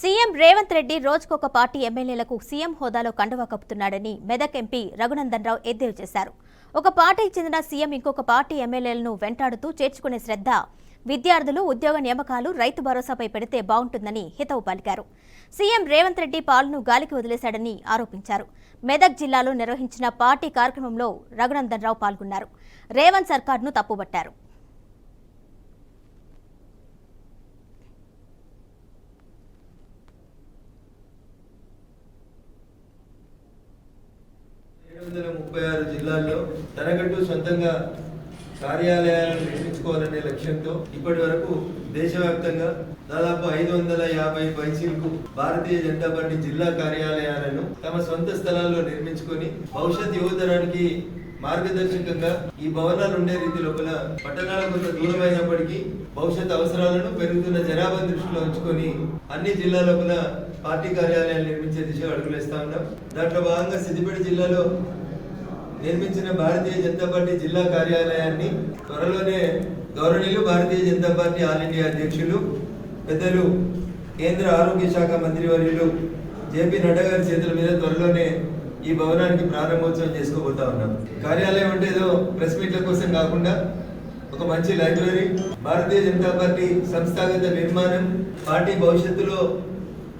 CM Revanth Reddy రోజుకొక party ఎమ్మెల్యేలకు CM హోదాలో కండువా కప్పుతున్నాడని మెదక్ ఎంపీ రఘునందన్ రావు ఎద్దేవి చేశారు. ఒక పార్టీకి చెందిన సీఎం ఇంకొక పార్టీ ఎమ్మెల్యేలను వెంటాడుతూ చేర్చుకునే శ్రద్ధ విద్యార్థులు ఉద్యోగ నియామకాలు రైతు భరోసాపై పెడితే బాగుంటుందని హితవు పలికారు. సీఎం రేవంత్ రెడ్డి పాలను గాలికి వదిలేశాడని ఆరోపించారు. మెదక్ జిల్లాలో నిర్వహించిన పార్టీ కార్యక్రమంలో రఘునందన్ రావు పాల్గొన్నారు. రేవంత్ సర్కార్ను తప్పుబట్టారు. ఏడు వందల ముప్పై ఆరు జిల్లాల్లో తనగట్టు సొంతంగా కార్యాలయాలను నిర్మించుకోవాలనే లక్ష్యంతో ఇప్పటి వరకు దేశవ్యాప్తంగా దాదాపు ఐదు వందల యాభై పైసీలకు భారతీయ జనతా పార్టీ జిల్లా కార్యాలయాలను తమ సొంత స్థలాల్లో నిర్మించుకొని భవిష్యత్ యువతరానికి మార్గదర్శకంగా ఈ భవనాలు ఉండే రీతి లోపల పట్టణాల కొంత దూరమైనప్పటికీ భవిష్యత్ అవసరాలను పెరుగుతున్న జనాభా దృష్టిలో ఉంచుకొని అన్ని జిల్లా లోపల పార్టీ కార్యాలయాలు నిర్మించే దిశగా అడుగులేస్తా ఉన్నాం. దాంట్లో భాగంగా సిద్దిపేట జిల్లాలో నిర్మించిన భారతీయ జనతా పార్టీ జిల్లా కార్యాలయాన్ని త్వరలోనే గౌరవనీయులు Bharatiya Janata party all India అధ్యక్షులు పెద్దలు కేంద్ర ఆరోగ్య శాఖ మంత్రివర్యులు జేపీ నడ్డా గారి చేతుల మీద త్వరలోనే ఈ భవనానికి ప్రారంభోత్సవం చేసుకోబోతా ఉన్నాం. కార్యాలయం అంటే ఏదో ప్రెస్ మీట్ల కోసం కాకుండా ఒక మంచి లైబ్రరీ భారతీయ జనతా పార్టీ సంస్థాగత నిర్మాణం పార్టీ భవిష్యత్తులో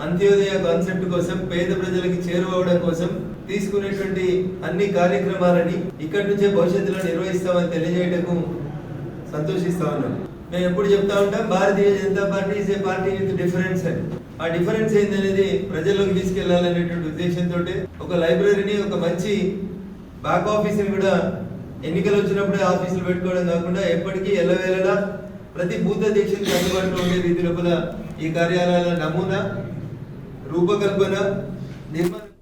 అంత్యోదయ కాన్సెప్ట్ కోసం పేద ప్రజలకి చేరువవడం కోసం తీసుకునేటువంటి అన్ని కార్యక్రమాలని ఇక్కడి నుంచే భవిష్యత్తులో నిర్వహిస్తామని తెలియజేయటకు సంతోషిస్తా ఉన్నారు మేము ఎప్పుడు చెప్తా ఉంటాం Bharatiya Janata party a party with difference అని. ఆ డిఫరెన్స్ ఏందనేది ప్రజల్లోకి తీసుకెళ్ళాలనేటువంటి ఉద్దేశంతో ఒక లైబ్రరీని ఒక మంచి బ్యాక్ ఆఫీస్ని కూడా ఎన్నికలు వచ్చినప్పుడే ఆఫీసులు పెట్టుకోవడం కాకుండా ఎప్పటికీ ఎల్లవేళలా ప్రతి బూత్ దేశానికి అందుబాటులో ఉండే రీతి లోపల ఈ కార్యాలయాల నమూనా రూపకల్పన నిర్మాణం